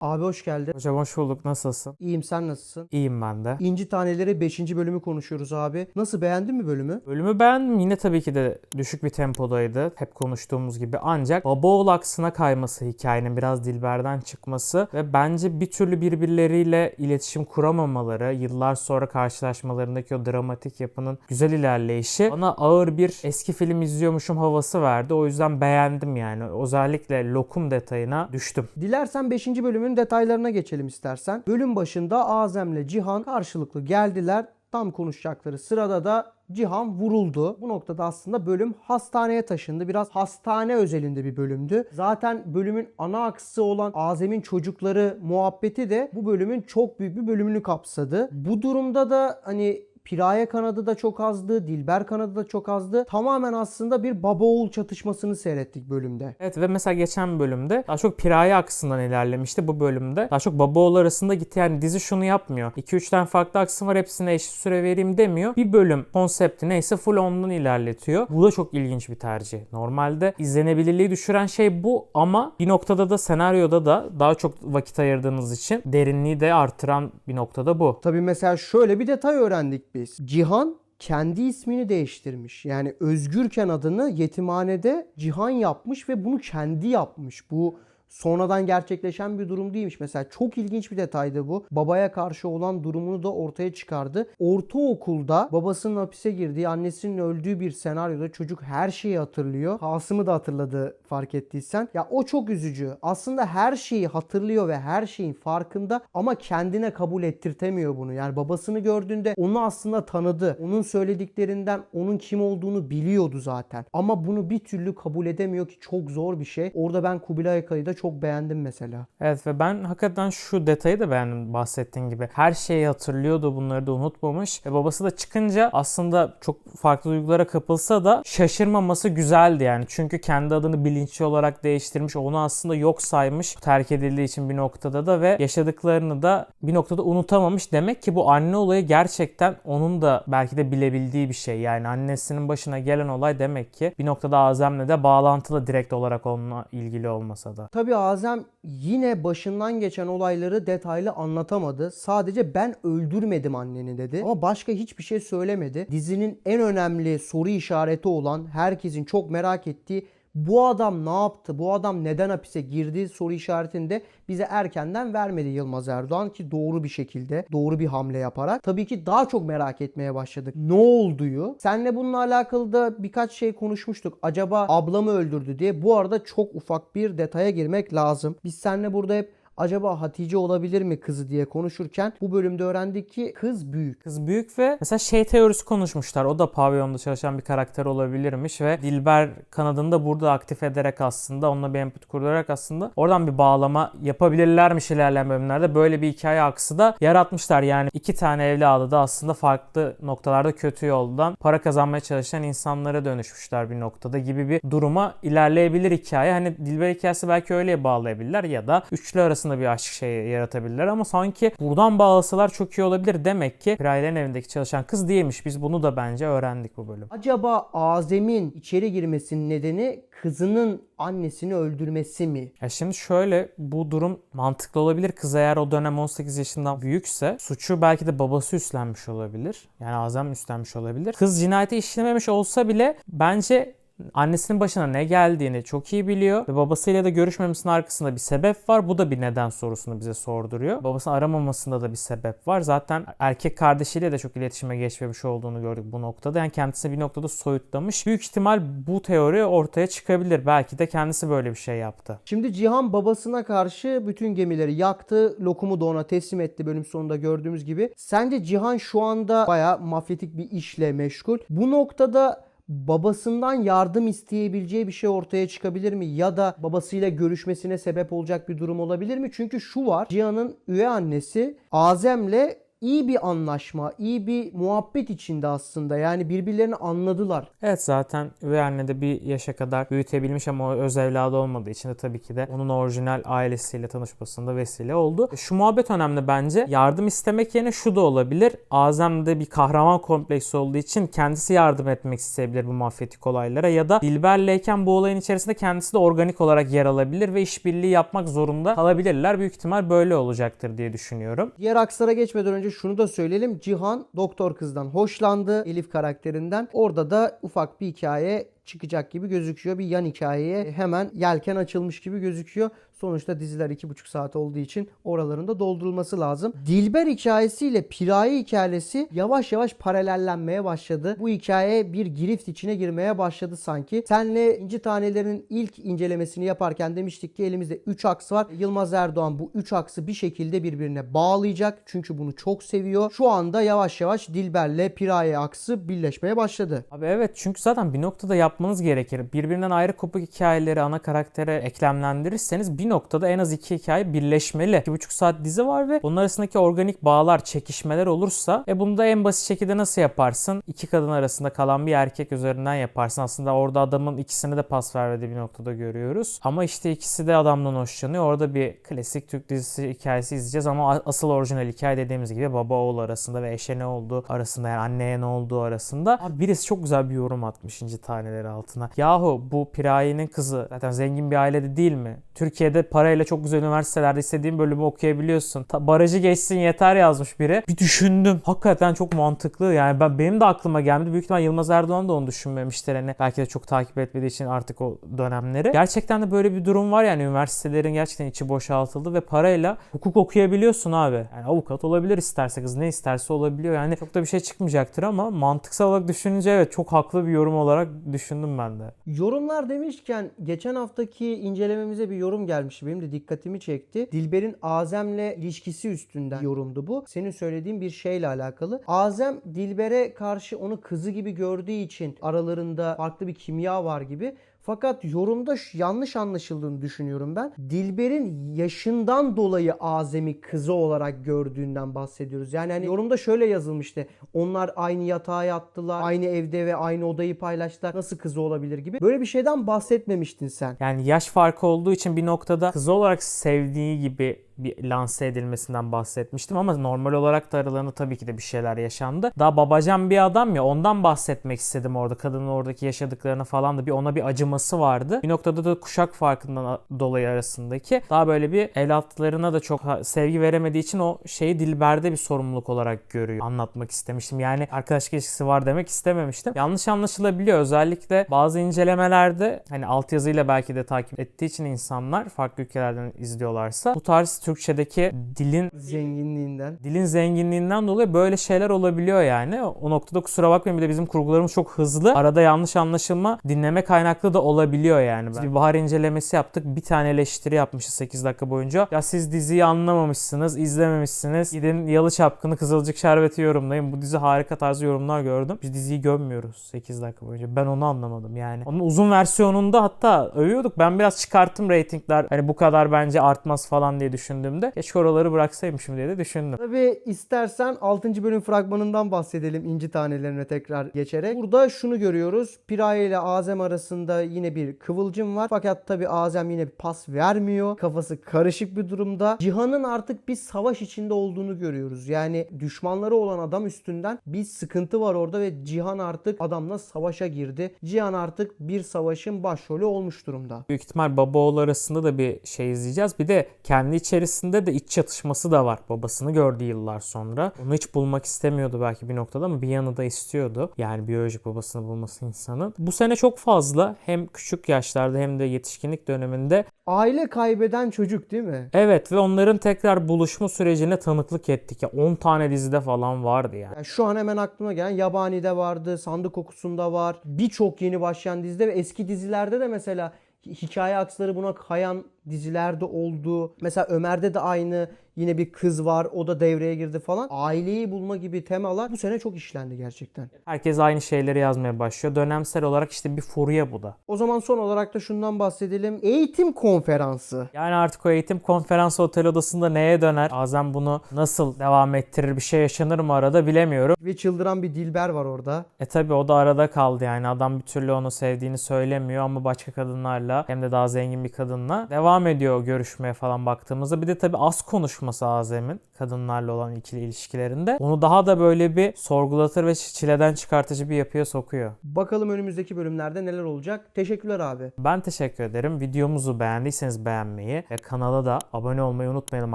Abi hoş geldin. Hocam hoş bulduk. Nasılsın? İyiyim sen nasılsın? İyiyim ben de. İnci Taneleri 5. bölümü konuşuyoruz abi. Nasıl beğendin mi bölümü? Bölümü beğendim. Yine tabii ki de düşük bir tempodaydı. Hep konuştuğumuz gibi. Ancak baba oğul aksına kayması hikayenin biraz Dilber'den çıkması ve bence bir türlü birbirleriyle iletişim kuramamaları, yıllar sonra karşılaşmalarındaki o dramatik yapının güzel ilerleyişi bana ağır bir eski film izliyormuşum havası verdi. O yüzden beğendim yani. Özellikle lokum detayına düştüm. Dilersen 5. bölümün detaylarına geçelim istersen. Bölüm başında Azem'le Cihan karşılıklı geldiler. Tam konuşacakları sırada da Cihan vuruldu. Bu noktada aslında bölüm hastaneye taşındı. Biraz hastane özelinde bir bölümdü. Zaten bölümün ana aksı olan Azem'in çocukları muhabbeti de bu bölümün çok büyük bir bölümünü kapsadı. Bu durumda da hani Piraye kanadı da çok azdı, Dilber kanadı da çok azdı. Tamamen aslında bir baba oğul çatışmasını seyrettik bölümde. Evet ve mesela geçen bölümde daha çok Piraye aksından ilerlemişti. Bu bölümde daha çok baba oğul arasında gitti. Yani dizi şunu yapmıyor. 2-3'ten farklı aksın var hepsine eşit süre vereyim demiyor. Bir bölüm konsepti neyse full ondan ilerletiyor. Bu da çok ilginç bir tercih. Normalde izlenebilirliği düşüren şey bu ama bir noktada da senaryoda da daha çok vakit ayırdığınız için derinliği de artıran bir noktada bu. Tabii mesela şöyle bir detay öğrendik biz. Cihan kendi ismini değiştirmiş. Yani Özgürken adını yetimhanede Cihan yapmış ve bunu kendi yapmış. Bu sonradan gerçekleşen bir durum değilmiş. Mesela çok ilginç bir detaydı bu. Babaya karşı olan durumunu da ortaya çıkardı. Ortaokulda babasının hapise girdiği, annesinin öldüğü bir senaryoda çocuk her şeyi hatırlıyor. Kasım'ı da hatırladı fark ettiysen. Ya o çok üzücü. Aslında her şeyi hatırlıyor ve her şeyin farkında ama kendine kabul ettirtemiyor bunu. Yani babasını gördüğünde onu aslında tanıdı. Onun söylediklerinden onun kim olduğunu biliyordu zaten. Ama bunu bir türlü kabul edemiyor ki çok zor bir şey. Orada ben Kubilay Akay'ı da çok beğendim mesela. Evet ve ben hakikaten şu detayı da beğendim bahsettiğin gibi. Her şeyi hatırlıyordu bunları da unutmamış. Ve babası da çıkınca aslında çok farklı duygulara kapılsa da şaşırmaması güzeldi yani. Çünkü kendi adını bilinçli olarak değiştirmiş. Onu aslında yok saymış. Terk edildiği için bir noktada da ve yaşadıklarını da bir noktada unutamamış. Demek ki bu anne olayı gerçekten onun da belki de bilebildiği bir şey. Yani annesinin başına gelen olay demek ki bir noktada Azem'le de bağlantılı direkt olarak onunla ilgili olmasa da. Tabii Azem yine başından geçen olayları detaylı anlatamadı. Sadece ben öldürmedim anneni dedi. Ama başka hiçbir şey söylemedi. Dizinin en önemli soru işareti olan herkesin çok merak ettiği bu adam ne yaptı? Bu adam neden hapise girdi? Soru işaretini de bize erkenden vermedi Yılmaz Erdoğan ki doğru bir şekilde, doğru bir hamle yaparak. Tabii ki daha çok merak etmeye başladık. Ne olduğu? Senle bununla alakalı da birkaç şey konuşmuştuk. Acaba ablamı öldürdü diye. Bu arada çok ufak bir detaya girmek lazım. Biz seninle burada hep acaba Hatice olabilir mi kızı diye konuşurken bu bölümde öğrendik ki kız büyük. Kız büyük ve mesela şey teorisi konuşmuşlar. O da pavyonda çalışan bir karakter olabilirmiş ve Dilber kanadını da burada aktif ederek aslında onunla bir empati kurarak aslında oradan bir bağlama yapabilirlermiş ilerleyen bölümlerde. Böyle bir hikaye aksı da yaratmışlar. Yani iki tane evladı da aslında farklı noktalarda kötü yoldan para kazanmaya çalışan insanlara dönüşmüşler bir noktada gibi bir duruma ilerleyebilir hikaye. Hani Dilber hikayesi belki öyleye bağlayabilirler ya da üçlü arasında bir aşk şeyi yaratabilirler ama sanki buradan bağlasalar çok iyi olabilir. Demek ki Piraylerin evindeki çalışan kız değilmiş. Biz bunu da bence öğrendik bu bölüm. Acaba Azem'in içeri girmesinin nedeni kızının annesini öldürmesi mi? Ya şimdi şöyle bu durum mantıklı olabilir. Kız eğer o dönem 18 yaşından büyükse suçu belki de babası üstlenmiş olabilir. Yani Azem üstlenmiş olabilir. Kız cinayeti işlememiş olsa bile bence annesinin başına ne geldiğini çok iyi biliyor ve babasıyla da görüşmemesinin arkasında bir sebep var. Bu da bir neden sorusunu bize sorduruyor. Babasını aramamasında da bir sebep var. Zaten erkek kardeşiyle de çok iletişime geçmemiş olduğunu gördük bu noktada. Yani kendisini bir noktada soyutlamış. Büyük ihtimal bu teori ortaya çıkabilir. Belki de kendisi böyle bir şey yaptı. Şimdi Cihan babasına karşı bütün gemileri yaktı. Lokumu da ona teslim etti bölüm sonunda gördüğümüz gibi. Sence Cihan şu anda baya mafyatik bir işle meşgul. Bu noktada babasından yardım isteyebileceği bir şey ortaya çıkabilir mi? Ya da babasıyla görüşmesine sebep olacak bir durum olabilir mi? Çünkü şu var. Cihan'ın üvey annesi Azem'le iyi bir anlaşma, iyi bir muhabbet içinde aslında. Yani birbirlerini anladılar. Evet zaten üvey anne de bir yaşa kadar büyütebilmiş ama o öz evladı olmadığı için de tabii ki de onun orijinal ailesiyle tanışmasında vesile oldu. Şu muhabbet önemli bence. Yardım istemek yerine şu da olabilir. Azem'de bir kahraman kompleksi olduğu için kendisi yardım etmek isteyebilir bu mafyatik olaylara ya da Dilber'leyken bu olayın içerisinde kendisi de organik olarak yer alabilir ve işbirliği yapmak zorunda kalabilirler. Büyük ihtimal böyle olacaktır diye düşünüyorum. Diğer akslara geçmeden önce şunu da söyleyelim. Cihan doktor kızdan hoşlandı Elif karakterinden. Orada da ufak bir hikaye çıkacak gibi gözüküyor. Bir yan hikayeye hemen yelken açılmış gibi gözüküyor. Sonuçta diziler 2,5 saat olduğu için oraların da doldurulması lazım. Dilber hikayesiyle Piraye hikayesi yavaş yavaş paralellenmeye başladı. Bu hikaye bir girift içine girmeye başladı sanki. Senle İnci Taneleri'nin ilk incelemesini yaparken demiştik ki elimizde 3 aks var. Yılmaz Erdoğan bu 3 aksı bir şekilde birbirine bağlayacak. Çünkü bunu çok seviyor. Şu anda yavaş yavaş Dilber'le Piraye aksı birleşmeye başladı. Abi evet çünkü zaten bir noktada yapmanız gerekir. Birbirinden ayrı kopuk hikayeleri ana karaktere eklemlendirirseniz bir noktada en az iki hikaye birleşmeli. 2,5 saat dizi var ve bunun arasındaki organik bağlar, çekişmeler olursa e bunu da en basit şekilde nasıl yaparsın? İki kadın arasında kalan bir erkek üzerinden yaparsın. Aslında orada adamın ikisini de pas vermediği bir noktada görüyoruz. Ama işte ikisi de adamdan hoşlanıyor. Orada bir klasik Türk dizisi hikayesi izleyeceğiz ama asıl orijinal hikaye dediğimiz gibi baba oğul arasında ve eşe ne olduğu arasında yani anneye ne olduğu arasında. Abi birisi çok güzel bir yorum atmış inci taneleri altına. Yahu bu Piraye'nin kızı zaten zengin bir ailede değil mi? Türkiye'de parayla çok güzel üniversitelerde istediğin bölümü okuyabiliyorsun. Ta- barajı geçsin yeter yazmış biri. Bir düşündüm. Hakikaten çok mantıklı. Yani ben benim de aklıma gelmedi. Büyük ihtimal Yılmaz Erdoğan da onu düşünmemiştir. Hani belki de çok takip etmediği için artık o dönemleri. Gerçekten de böyle bir durum var yani üniversitelerin gerçekten içi boşaltıldı ve parayla hukuk okuyabiliyorsun abi. Yani avukat olabilir isterse kız ne isterse olabiliyor. Yani çok da bir şey çıkmayacaktır ama mantıksal olarak düşününce evet çok haklı bir yorum olarak düşündüm ben de. Yorumlar demişken geçen haftaki incelememize bir yorum gelmişti. Benim de dikkatimi çekti. Dilber'in Azem'le ilişkisi üstünden yorumdu bu. Senin söylediğin bir şeyle alakalı. Azem Dilber'e karşı onu kızı gibi gördüğü için aralarında farklı bir kimya var gibi. Fakat yorumda yanlış anlaşıldığını düşünüyorum ben. Dilber'in yaşından dolayı Azem'i kızı olarak gördüğünden bahsediyoruz. Yani hani yorumda şöyle yazılmıştı. Onlar aynı yatağa yattılar, aynı evde ve aynı odayı paylaştılar. Nasıl kızı olabilir gibi. Böyle bir şeyden bahsetmemiştin sen. Yani yaş farkı olduğu için bir noktada kız olarak sevdiği gibi bir lanse edilmesinden bahsetmiştim ama normal olarak da aralarında tabii ki de bir şeyler yaşandı. Daha babacan bir adam ya ondan bahsetmek istedim orada. Kadının oradaki yaşadıklarını falan da bir ona bir acıması vardı. Bir noktada da kuşak farkından dolayı arasındaki daha böyle bir evlatlarına da çok sevgi veremediği için o şeyi Dilber'de bir sorumluluk olarak görüyor. Anlatmak istemiştim. Yani arkadaşlık ilişkisi var demek istememiştim. Yanlış anlaşılabiliyor. Özellikle bazı incelemelerde hani altyazıyla belki de takip ettiği için insanlar farklı ülkelerden izliyorlarsa bu tarz Türkçedeki dilin Zenginliğinden. dilin zenginliğinden dolayı böyle şeyler olabiliyor yani. O noktada kusura bakmayın bir de bizim kurgularımız çok hızlı. Arada yanlış anlaşılma dinleme kaynaklı da olabiliyor yani. Biz bir bahar incelemesi yaptık. Bir tane eleştiri yapmışız 8 dakika boyunca. Ya siz diziyi anlamamışsınız, izlememişsiniz. Gidin Yalı Çapkını Kızılcık Şerbeti yorumlayın. Bu dizi harika tarzı yorumlar gördüm. Biz diziyi gömmüyoruz 8 dakika boyunca. Ben onu anlamadım yani. Onun uzun versiyonunda hatta övüyorduk. Ben biraz çıkarttım reytingler. Hani bu kadar bence artmaz falan diye düşündüğümde. Keşke oraları bıraksaymışım diye de düşündüm. Tabi istersen 6. bölüm fragmanından bahsedelim inci tanelerine tekrar geçerek. Burada şunu görüyoruz. Piraye ile Azem arasında yine bir kıvılcım var. Fakat tabi Azem yine bir pas vermiyor. Kafası karışık bir durumda. Cihan'ın artık bir savaş içinde olduğunu görüyoruz. Yani düşmanları olan adam üstünden bir sıkıntı var orada ve Cihan artık adamla savaşa girdi. Cihan artık bir savaşın başrolü olmuş durumda. Büyük ihtimal baba oğul arasında da bir şey izleyeceğiz. Bir de kendi içerisinde de iç çatışması da var. Babasını gördü yıllar sonra. Onu hiç bulmak istemiyordu belki bir noktada ama bir yanı da istiyordu. Yani biyolojik babasını bulması insanın. Bu sene çok fazla hem küçük yaşlarda hem de yetişkinlik döneminde Aile kaybeden çocuk değil mi? evet ve onların tekrar buluşma sürecine tanıklık ettik. Ya 10 tane dizide falan vardı yani. Yani şu an hemen aklıma gelen Yabani'de vardı, Sandık Kokusu'nda var. Birçok yeni başlayan dizide ve eski dizilerde de mesela hi- hikaye aksları buna kayan dizilerde oldu. Mesela Ömer'de de aynı yine bir kız var o da devreye girdi falan. Aileyi bulma gibi temalar bu sene çok işlendi gerçekten. Herkes aynı şeyleri yazmaya başlıyor. Dönemsel olarak işte bir furya bu da. O zaman son olarak da şundan bahsedelim. Eğitim konferansı. Yani artık o eğitim konferansı otel odasında neye döner? Bazen bunu nasıl devam ettirir? Bir şey yaşanır mı arada bilemiyorum. Ve çıldıran bir Dilber var orada. E tabi o da arada kaldı yani. Adam bir türlü onu sevdiğini söylemiyor ama başka kadınlarla hem de daha zengin bir kadınla devam ediyor görüşmeye falan baktığımızda. Bir de tabi az konuşması Azem'in kadınlarla olan ikili ilişkilerinde. Onu daha da böyle bir sorgulatır ve çileden çıkartıcı bir yapıya sokuyor. Bakalım önümüzdeki bölümlerde neler olacak. Teşekkürler abi. Ben teşekkür ederim. Videomuzu beğendiyseniz beğenmeyi ve kanala da abone olmayı unutmayalım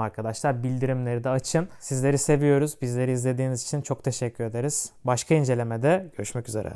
arkadaşlar. Bildirimleri de açın. Sizleri seviyoruz. Bizleri izlediğiniz için çok teşekkür ederiz. Başka incelemede görüşmek üzere.